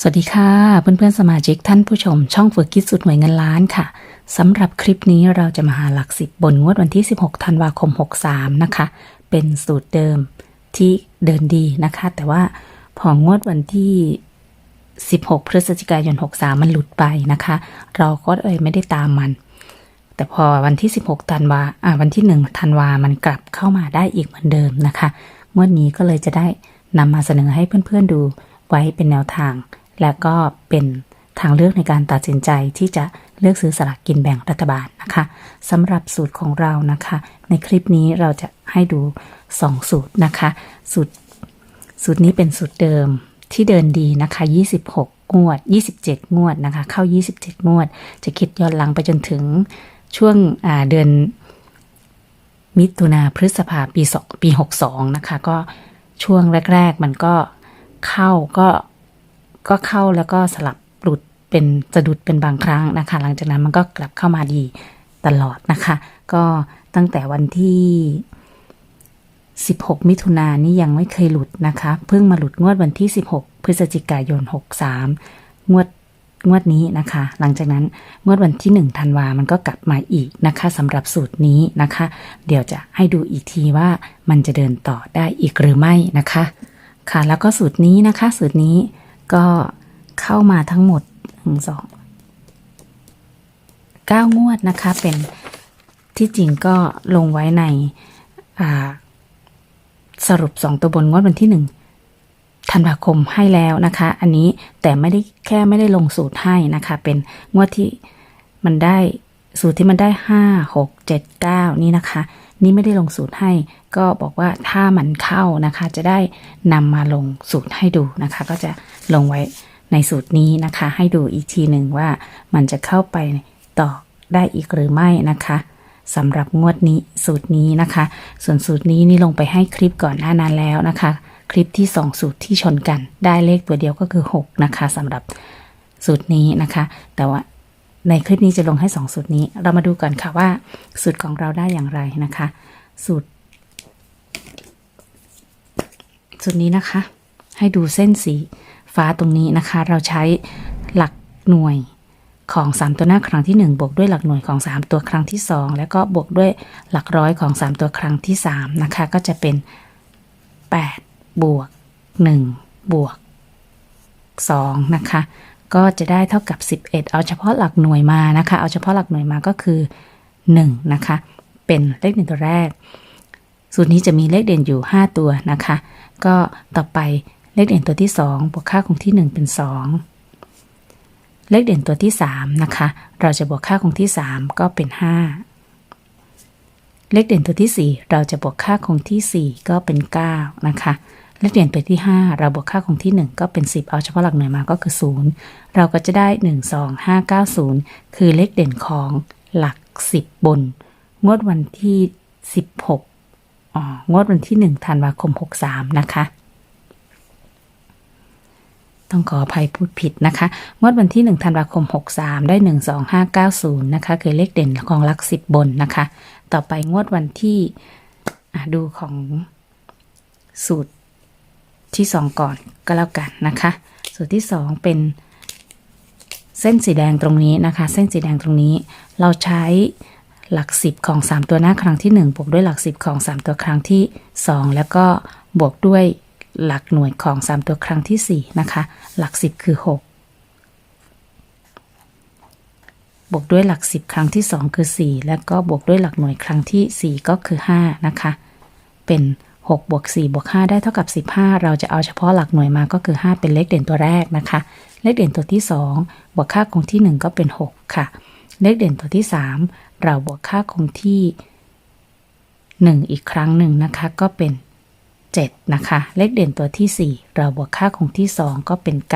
สวัสดีค่ะเพื่อนๆสมาชิกท่านผู้ชม ช่องฝึกคิดสุดหน่วยเงินล้านค่ะสำหรับคลิปนี้เราจะมาหาหลักสิบบนงวดวันที่ 16 ธันวาคม 63 นะคะ เป็นสูตรเดิมที่เดินดีนะคะ แต่ว่าพองวดวันที่ 16 พฤศจิกายน 63 มันหลุดไปนะคะ เราก็เลยไม่ได้ตามมัน แต่พอวันที่ 16 ธันวาอ่าวันที่ 1 ธันวามันกลับเข้ามาได้อีกเหมือนเดิมนะคะ งวดนี้ก็เลยจะได้นำมาเสนอให้เพื่อนๆดูไว้เป็นแนวทาง และก็เป็นทางเลือกในการตัดสินใจที่จะเลือกซื้อสลากกินแบ่งรัฐบาลนะคะสำหรับสูตรของเรานะคะ ในคลิปนี้เราจะให้ดู 2 สูตรนะคะ สูตรสูตรนี้เป็นสูตรเดิมที่เดินดีนะคะ 26 งวด 27 งวดนะคะ เข้า 27 งวด จะคิดย้อนหลังไปจนถึงช่วงเดือนมิถุนาพฤษภาปีสองปีหกสองนะคะ ก็ช่วงแรก ๆ มันก็เข้าก็ ก็เข้าแล้วก็สลับหลุดเป็นสะดุดเป็นบางครั้งนะคะ หลังจากนั้นมันก็กลับเข้ามาดีตลอดนะคะ ก็ตั้งแต่วันที่ 16 มิถุนายนนี่ยังไม่เคยหลุดนะคะ เพิ่งมาหลุดงวดวันที่ 16 พฤศจิกายน 63 งวดงวดนี้นะคะ หลังจากนั้นงวดวันที่1ธันวา มันก็กลับมาอีกนะคะสำหรับสูตรนี้นะคะ เดี๋ยวจะให้ดูอีกทีว่ามันจะเดินต่อได้อีกหรือไม่นะคะ ค่ะ แล้วก็สูตรนี้นะคะ สูตรนี้ ก็เข้ามาทั้งหมดหนึ่งสองเก้างวดนะคะ เป็นที่จริงก็ลงไว้ในสรุป 2 ตัวบนงวดวันที่ 1 ธันวาคมให้แล้วนะคะ อันนี้แต่ไม่ได้แค่ไม่ได้ลงสูตรให้นะคะ เป็นงวดที่มันได้สูตรที่มันได้ 5 6 7 9 นี่นะคะ นี่ไม่ได้ลงสูตรให้ ก็บอกว่าถ้ามันเข้านะคะ จะได้นำมาลงสูตรให้ดูนะคะ ก็จะ ลงไว้ในสูตรนี้นะคะ ให้ดูอีกทีหนึ่งว่ามันจะเข้าไปต่อได้อีกหรือไม่นะคะสำหรับงวดนี้สูตรนี้นะคะ ส่วนสูตรนี้นี่ลงไปให้คลิปก่อนหน้านั้นแล้วนะคะ คลิปที่ 2 สูตรที่ชนกัน ได้เลขตัวเดียวก็คือ 6 นะคะสำหรับสูตรนี้นะคะ แต่ว่าในคลิปนี้จะลงให้ 2 สูตรนี้ เรามาดูก่อนค่ะว่า สูตรของเราได้อย่างไรนะคะ สูตร สูตรนี้นะคะ ให้ดูเส้นสี ฟ้าตรงนี้นะคะ เราใช้หลักหน่วยของ 3 ตัวหน้าครั้งที่ 1 บวกด้วยหลักหน่วยของ 3 ตัวครั้งที่ 2 แล้วก็บวกด้วยหลักร้อยของ 3 ตัวครั้งที่ 3 นะคะ ก็จะเป็น 8 บวก 1 บวก 2 นะคะ ก็จะได้เท่ากับ 11 เอาเฉพาะหลักหน่วยมานะคะ เอาเฉพาะหลักหน่วยมาก็คือ 1 นะคะ เป็นเลขหนึ่งตัวแรก สูตรนี้จะมีเลขเด่นอยู่ 5 ตัวนะคะ ก็ต่อไป เลขเด่นตัวที่ 2 บวกค่าคงที่ 1 เป็น 2 เลขเด่นตัวที่ 3 นะคะ เราจะบวกค่าคงที่ 3 ก็เป็น 5 เลขเด่นตัวที่ 4 เราจะบวกค่าคงที่ 4 ก็เป็น 9 นะคะ เลขเด่นตัวที่ 5 เราบวกค่าคงที่ 1 ก็เป็น 10 เอาเฉพาะหลักหน่วยมาก็คือ 0 เราก็จะได้ 1 2 5 9 0 คือเลขเด่นของหลัก 10 บน งวดวันที่ 16อ๋องวดวันที่ 1 ธันวาคม 63 นะคะ ต้องขออภัยพูดผิดนะคะงวดวันที่ 1 ธันวาคม 63 ได้ 12590 นะคะ คือเลขเด่นของหลัก10บบนนะคะ ต่อไปงวดวันที่ดูของสูตรที่ 2 ก่อนก็แล้วกันนะคะ สูตรที่ 2 เป็นเส้นสีแดงตรงนี้นะคะ เส้นสีแดงตรงนี้ เราใช้หลัก 10 ของ 3 ตัวหน้าครั้งที่ 1 บวกด้วยหลัก 10 ของ 3 ตัวครั้งที่ 2 แล้วก็บวกด้วย หลักหน่วยของ 3 ตัวครั้งที่ 4 นะคะ หลัก 10 คือ 6 บวกด้วยหลัก 10 ครั้งที่ 2 คือ 4 แล้วก็บวกด้วยหลักหน่วยครั้งที่ 4 ก็คือ 5 นะคะ เป็น 6 บวก 4 บวก 5 ได้เท่ากับ 15 เราจะเอาเฉพาะหลักหน่วยมาก็คือ 5 เป็นเลขเด่นตัวแรกนะคะ เลขเด่นตัวที่ 2 บวกค่าคงที่ 1 ก็เป็น 6 ค่ะ เลขเด่นตัวที่ 3 เราบวกค่าคงที่ 1 อีกครั้งหนึ่งนะคะ ก็เป็น 7 นะคะ เลขเด่นตัวที่ 4 เราบวกค่าคงที่ 2 ก็เป็น 9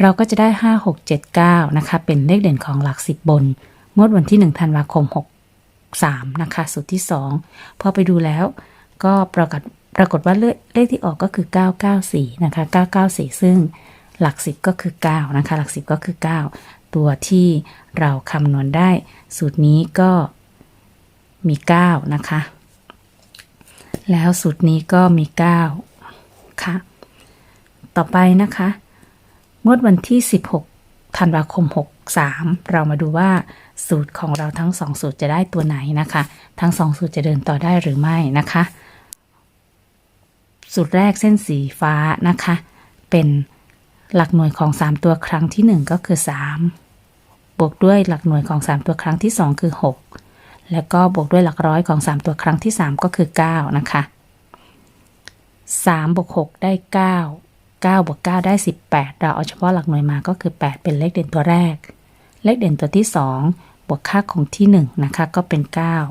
เราก็จะได้ 5 6 7 9 นะคะ เป็นเลขเด่นของหลัก 10 บน งวดวันที่ 1 ธันวาคม 63 นะคะ สูตรที่ 2 พอไปดูแล้ว ก็ปรากฏปรากฏว่าเลขเลขที่ออกก็คือ 994 นะคะ 994 ซึ่งหลัก 10 ก็คือ 9 นะคะ หลัก 10 ก็คือ 9 ตัวที่เราคำนวณได้ สูตรนี้ก็มี 9 นะคะ แล้วสูตรนี้ก็มี 9 ค่ะ ต่อไปนะคะงวดวันที่ 16 ธันวาคม 63 เรามาดูว่าสูตรของเราทั้ง 2 สูตรจะได้ตัวไหนนะคะ ทั้ง 2 สูตรจะเดินต่อได้หรือไม่นะคะ สูตรแรกเส้นสีฟ้านะคะ เป็นหลักหน่วยของ 3 ตัวครั้งที่ 1 ก็คือ 3 บวกด้วยหลักหน่วยของ 3 ตัวครั้งที่ 2 คือ 6 แล้วก็บวกด้วยหลักร้อยของ 3 ตัวครั้งที่ 3 ก็คือ 9 นะคะ3บวก6ได้ 9 9บวก9ได้ 18 เราเอาเฉพาะหลักหน่วยมาก็คือ 8 เป็นเลขเด่นตัวแรก เลขเด่นตัวที่ 2 บวกค่าคงที่ 1 นะคะ ก็เป็น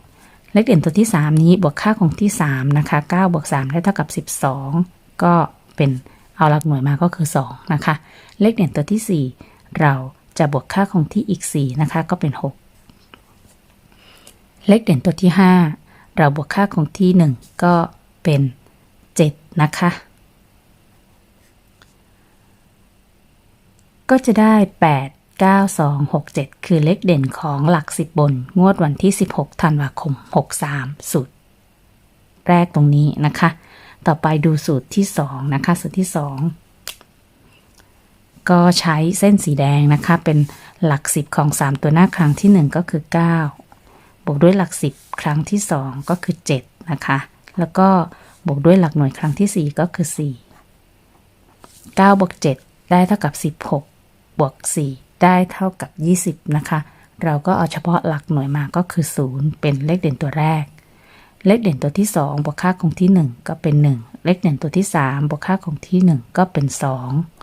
9 เลขเด่นตัวที่ 3 นี้บวกค่าคงที่ 3 นะคะ9บวก3ได้เท่ากับ 12 ก็เป็นเอาหลักหน่วยมาก็คือ 2 นะคะ เลขเด่นตัวที่ 4 เราจะบวกค่าคงที่อีก 4 นะคะ ก็เป็น 6 เลขเด่นตัวที่ 5 เราบวกค่าคงที่ 1 ก็เป็น 7 นะคะ ก็จะได้ 8 9 2 6 7 คือเลขเด่นของหลัก 10 บน งวดวันที่ 16 ธันวาคม 63 สูตร แรกตรงนี้นะคะ ต่อไปดูสูตรที่ 2 นะคะ สูตรที่ 2 ก็ใช้เส้นสีแดงนะคะ เป็นหลัก 10 ของ 3 ตัวหน้าครั้งที่ 1 ก็คือ 9 บวกด้วยหลัก 10 ครั้งที่ 2 ก็คือ 7 นะคะ แล้วก็บวกด้วยหลักหน่วยครั้งที่ 4 ก็คือ 4 9บวก7ได้เท่ากับ 16 บวก 4 ได้เท่ากับ 20 นะคะ เราก็เอาเฉพาะหลักหน่วยมาก็คือ 0 เป็นเลขเด่นตัวแรก เลขเด่นตัวที่ 2 บวกค่าคงที่ 1 ก็เป็น 1 เลขเด่นตัวที่ 3 บวกค่าคงที่ 1 ก็เป็น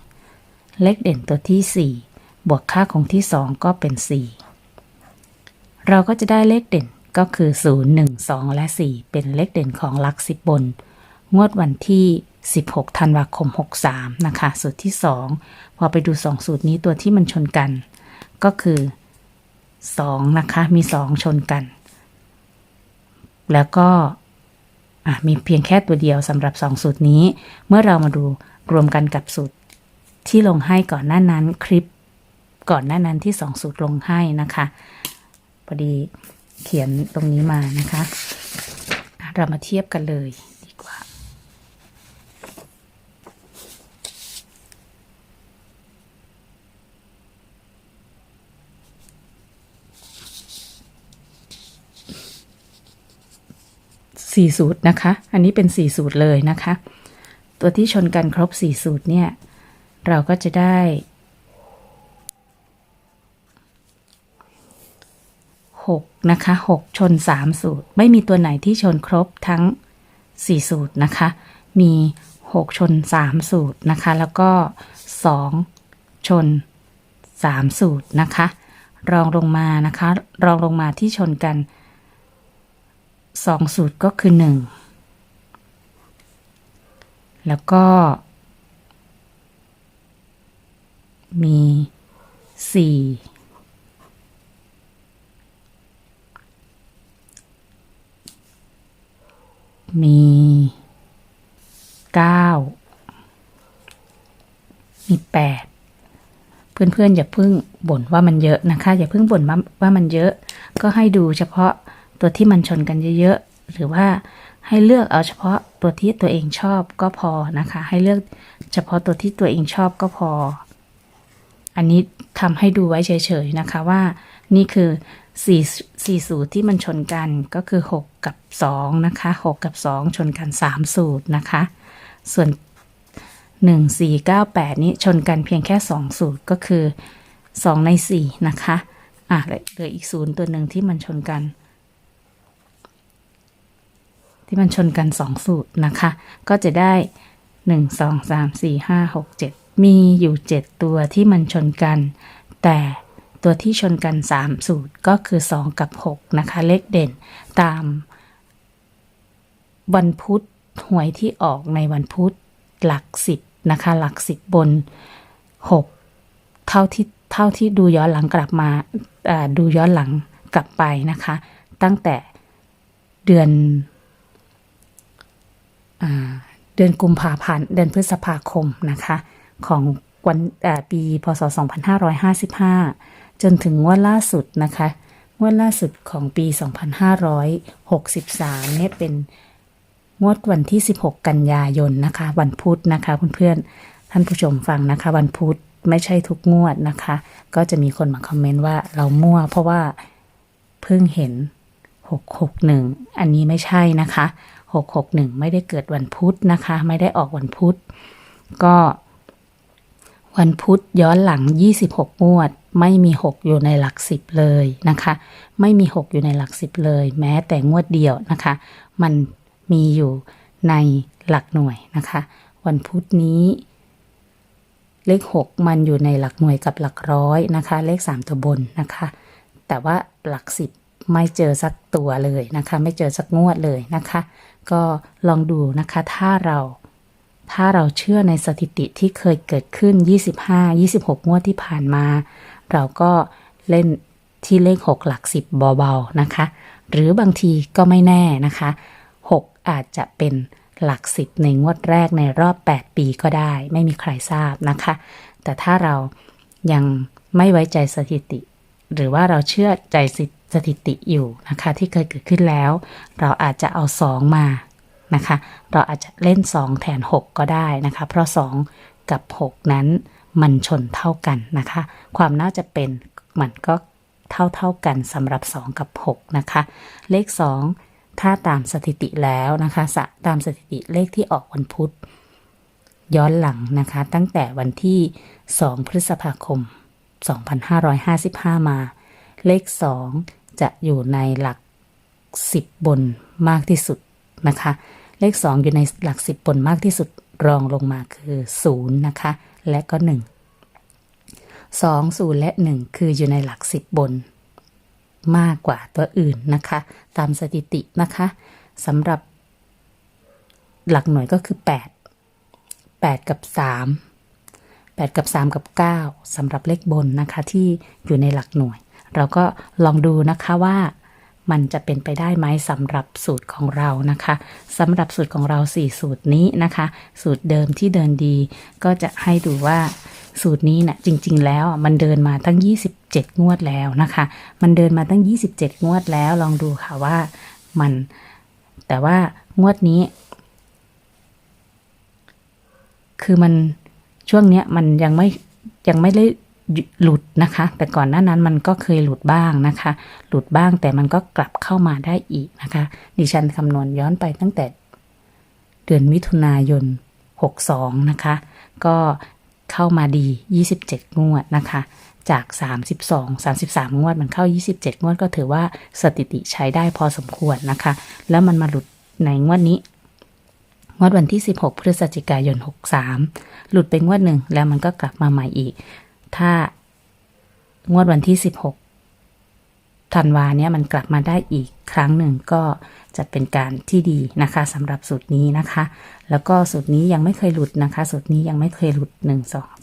2 เลขเด่นตัวที่ 4 บวกค่าคงที่ 2 ก็เป็น 4 เราก็จะได้เลขเด่นก็คือ 0 1 2 และ 4 เป็นเลขเด่นของลัก10บบน งวดวันที่ 16 ธันวาคม 63 นะคะ สูตรที่ 2 พอไปดู 2 สูตรนี้ตัวที่มันชนกัน ก็คือ 2 นะคะ มี 2 ชนกัน แล้วก็มีเพียงแค่ตัวเดียวสำหรับ 2 สูตรนี้ เมื่อเรามาดูรวมกันกับสูตรที่ลงให้ก่อนหน้านั้นคลิปก่อนหน้านั้นที่ 2 สูตรลงให้นะคะ อดีเขียนตรงนี้มานะคะอะเรามาเทียบกันเลยดีกว่า สี่สูตรนะคะ อันนี้เป็นสี่สูตรเลยนะคะ ตัวที่ชนกันครบสี่สูตรเนี่ย เราก็จะได้ หกนะคะหกชนสามสูตร ไม่มีตัวไหนที่ชนครบทั้งสี่สูตรนะคะ มีหกชนสามสูตรนะคะ แล้วก็สองชนสามสูตรนะคะ รองลงมานะคะ รองลงมาที่ชนกันสองสูตรก็คือหนึ่งแล้วก็ มีสี่ มีเก้ามีแปดเพื่อนๆอย่าเพิ่งบ่นว่ามันเยอะนะคะ อย่าเพิ่งบ่นว่าว่ามันเยอะ ก็ให้ดูเฉพาะตัวที่มันชนกันเยอะๆ หรือว่าให้เลือกเอาเฉพาะตัวที่ตัวเองชอบก็พอนะคะ ให้เลือกเฉพาะตัวที่ตัวเองชอบก็พอ อันนี้ทำให้ดูไว้เฉยๆนะคะว่านี่คือ สี่สี่สูตรที่มันชนกันก็คือ 6 กับ 2 นะคะ 6 กับ 2 ชนกัน 3 สูตรนะคะ ส่วน 1 4 9 8 นี้ชนกันเพียงแค่ 2 สูตรก็คือ 2 ใน 4 นะคะอะเหลืออีกศูนย์ตัวหนึ่งที่มันชนกัน ที่มันชนกัน 2 สูตรนะคะ ก็จะได้ 1 2 3 4 5 6 7 มีอยู่ 7 ตัวที่มันชนกัน แต่ ตัวที่ชนกัน 3 สูตรก็คือ 2 กับ 6 นะคะ เลขเด่นตามวันพุธหวยที่ออกในวันพุธหลัก10นะคะ หลัก10บน 6 เท่าที่เท่าที่ดูย้อนหลังกลับมาดูย้อนหลังกลับไปนะคะ ตั้งแต่เดือนอเดือนกุมภาพันธ์เดือนพฤษภาคมนะคะ ของวันอ่าปีพศ 2555 จนถึงงวดล่าสุดนะคะงวดล่าสุดของปี 2563เนี่ยเป็นงวดวันที่ 16 กันยายนนะคะ วันพุธนะคะเพื่อนๆท่านผู้ชมฟังนะคะ วันพุธไม่ใช่ทุกงวดนะคะ ก็จะมีคนมาคอมเมนต์ว่าเรามั่วเพราะว่าเพิ่งเห็น 661 อันนี้ไม่ใช่นะคะ 661 ไม่ได้เกิดวันพุธนะคะ ไม่ได้ออกวันพุธก็ วันพุธย้อนหลัง 26 งวด ไม่มี 6 อยู่ในหลัก 10 เลยนะคะ ไม่มี 6 อยู่ในหลัก 10 เลย แม้แต่งวดเดียวนะคะ มันมีอยู่ในหลักหน่วยนะคะ วันพุธนี้ เลข 6 มันอยู่ในหลักหน่วยกับหลักร้อยนะคะ เลข 3 ตัวบนนะคะ แต่ว่าหลัก 10 ไม่เจอสักตัวเลยนะคะ ไม่เจอสักงวดเลยนะคะ ก็ลองดูนะคะถ้าเราถ้าเราเชื่อในสถิติที่เคยเกิดขึ้น 25 26 งวดที่ผ่านมา เราก็เล่นที่เลข 6 หลัก 10เบาๆนะคะ หรือบางทีก็ไม่แน่นะคะ 6 อาจจะเป็นหลัก 10 ในงวดแรกในรอบ 8 ปีก็ได้ ไม่มีใครทราบนะคะ แต่ถ้าเรายังไม่ไว้ใจสถิติ หรือว่าเราเชื่อใจสถิติอยู่นะคะ ที่เคยเกิดขึ้นแล้ว เราอาจจะเอา 2 มานะคะ เราอาจจะเล่น 2 แทน 6 ก็ได้นะคะ เพราะ 2 กับ 6 นั้น มันชนเท่ากันนะคะ ความน่าจะเป็นมันก็เท่าเท่ากันสำหรับ 2 กับ 6 นะคะ เลข 2 ถ้าตามสถิติแล้วนะคะสะตามสถิติเลขที่ออกวันพุธ ย้อนหลังนะคะ ตั้งแต่วันที่ 2 พฤษภาคม 2555 มา เลข 2 จะอยู่ในหลัก 10 บนมากที่สุดนะคะ เลข 2 อยู่ในหลัก 10 บนมากที่สุดรองลงมาคือ 0 นะคะ และก็ 1 2 0 และ 1 คืออยู่ในหลัก 10 บน มากกว่าตัวอื่นนะคะ ตามสถิตินะคะสำหรับ หลักหน่วยก็คือ 8 8 กับ 3 8 กับ 3 กับ 9สำหรับเลขบนนะคะที่อยู่ในหลักหน่วย เราก็ลองดูนะคะว่า มันจะเป็นไปได้ไหมสำหรับสูตรของเรานะคะสำหรับสูตรของเรา 4 สูตรนี้นะคะ สูตรเดิมที่เดินดี ก็จะให้ดูว่าสูตรนี้นะ่ะจริง ๆ แล้วมันเดินมาตั้ง 27 งวดแล้วนะคะ มันเดินมาตั้ง 27 งวดแล้วลองดูค่ะว่ามัน แต่ว่างวดนี้ คือมันช่วงเนี้ยมันยังไม่ยังไม่ได้ หลุดนะคะ แต่ก่อนหน้านั้นมันก็เคยหลุดบ้างนะคะ หลุดบ้างแต่มันก็กลับเข้ามาได้อีกนะคะ ดิฉันคำนวณย้อนไปตั้งแต่ เดือนมิถุนายน 62 นะคะ ก็เข้ามาดี 27 งวดนะคะ จาก 32 33 งวดมันเข้า 27 งวดก็ถือว่าสถิติใช้ได้พอสมควรนะคะ แล้วมันมาหลุดในงวดนี้งวดวันที่ 16 พฤศจิกายน 63 หลุดไปงวดหนึ่งแล้วมันก็กลับมาใหม่อีก ถ้างวดวันที่ 16ธันวาเนี่ยมันกลับมาได้อีกครั้งหนึ่งก็จะเป็นการที่ดีนะคะสำหรับสูตรนี้นะคะ แล้วก็สูตรนี้ยังไม่เคยหลุดนะคะ สูตรนี้ยังไม่เคยหลุดหนึ่งสอง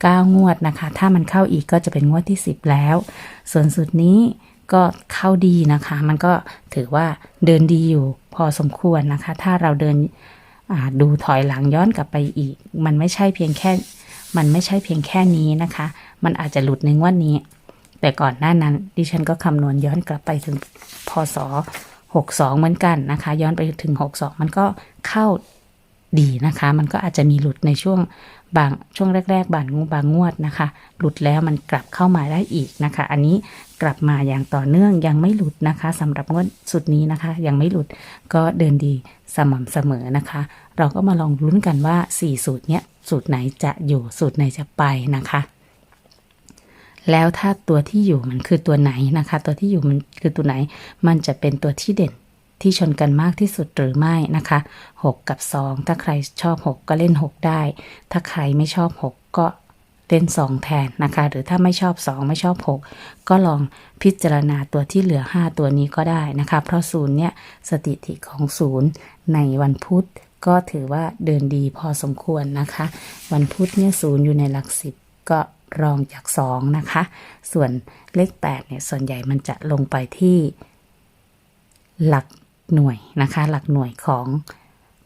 เก้างวดนะคะ ถ้ามันเข้าอีกก็จะเป็นงวดที่สิบแล้ว ส่วนสูตรนี้ก็เข้าดีนะคะ มันก็ถือว่าเดินดีอยู่พอสมควรนะคะ ถ้าเราเดินดูถอยหลังย้อนกลับไปอีก มันไม่ใช่เพียงแค่ มันไม่ใช่เพียงแค่นี้นะคะ มันอาจจะหลุดในงวดนี้ แต่ก่อนหน้านั้น ดิฉันก็คำนวณย้อนกลับไปถึงพศ62 เหมือนกันนะคะ ย้อนไปถึง 62 มันก็เข้าดีนะคะ มันก็อาจจะมีหลุดในช่วงบางช่วงแรก ๆ บางบางงวดนะคะ หลุดแล้วมันกลับเข้ามาได้อีกนะคะ อันนี้กลับมาอย่างต่อเนื่องยังไม่หลุดนะคะสำหรับงวดสุดนี้นะคะ ยังไม่หลุดก็เดินดีสม่ำเสมอนะคะ เราก็มาลองลุ้นกันว่า 4 สูตรเนี้ยสูตรไหนจะอยู่สูตรไหนจะไปนะคะ แล้วถ้าตัวที่อยู่มันคือตัวไหนนะคะ ตัวที่อยู่มันคือตัวไหน มันจะเป็นตัวที่เด่นที่ชนกันมากที่สุดหรือไม่นะคะ 6 กับ 2 ถ้าใครชอบ 6 ก็เล่น 6 ได้ ถ้าใครไม่ชอบ 6 ก็เล่น 2 แทนนะคะ หรือถ้าไม่ชอบ 2 ไม่ชอบ 6 ก็ลองพิจารณาตัวที่เหลือ 5 ตัวนี้ก็ได้นะคะ เพราะศูนย์เนี่ยสถิติของศูนย์ในวันพุธ ก็ถือว่าเดินดีพอสมควรนะคะ วันพุธเนี่ยศูนย์อยู่ในหลักสิบก็รองจากสองนะคะ ส่วนเลข8เนี่ยส่วนใหญ่มันจะลงไปที่หลักหน่วยนะคะ หลักหน่วยของ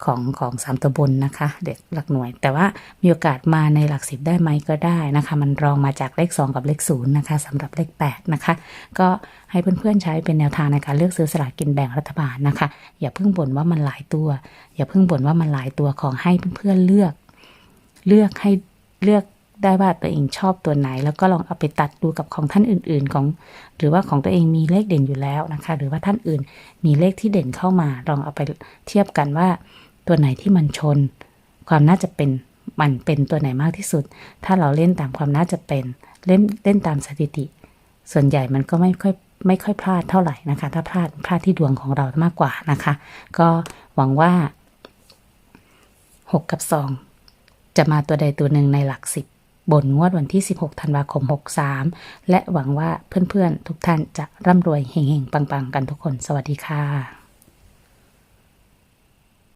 ของของสามตัวบนนะคะ เด็กหลักหน่วย แต่ว่ามีโอกาสมาในหลักสิบได้ไหมก็ได้นะคะ มันรองมาจากเลข 2 กับเลข0นะคะสำหรับเลข8นะคะ ก็ให้เพื่อนๆใช้เป็นแนวทางในการเลือกซื้อสลากกินแบ่งรัฐบาลนะคะ อย่าเพิ่งบ่นว่ามันหลายตัว อย่าเพิ่งบ่นว่ามันหลายตัวของให้เพื่อนๆเลือก เลือกให้เลือกได้ว่าตัวเองชอบตัวไหน แล้วก็ลองเอาไปตัดดูกับของท่านอื่น ๆ ของ หรือว่าของตัวเองมีเลขเด่นอยู่แล้วนะคะ หรือว่าท่านอื่นมีเลขที่เด่นเข้ามาลองเอาไปเทียบกันว่า ตัวไหนที่มันชน ความน่าจะเป็นมันเป็นตัวไหนมากที่สุด ถ้าเราเล่นตามความน่าจะเป็น เล่นเล่นตามสถิติ ส่วนใหญ่มันก็ไม่ค่อยไม่ค่อยพลาดเท่าไหร่นะคะ ถ้าพลาดพลาดที่ดวงของเรามากกว่านะคะ ก็หวังว่า 6 กับ 2 จะมาตัวใดตัวหนึ่งในหลักสิบบนงวดวันที่ 16 ธันวาคม 63 และหวังว่าเพื่อนๆ ทุกท่านจะร่ำรวยเฮงๆ ปังๆ กันทุกคน สวัสดีค่ะ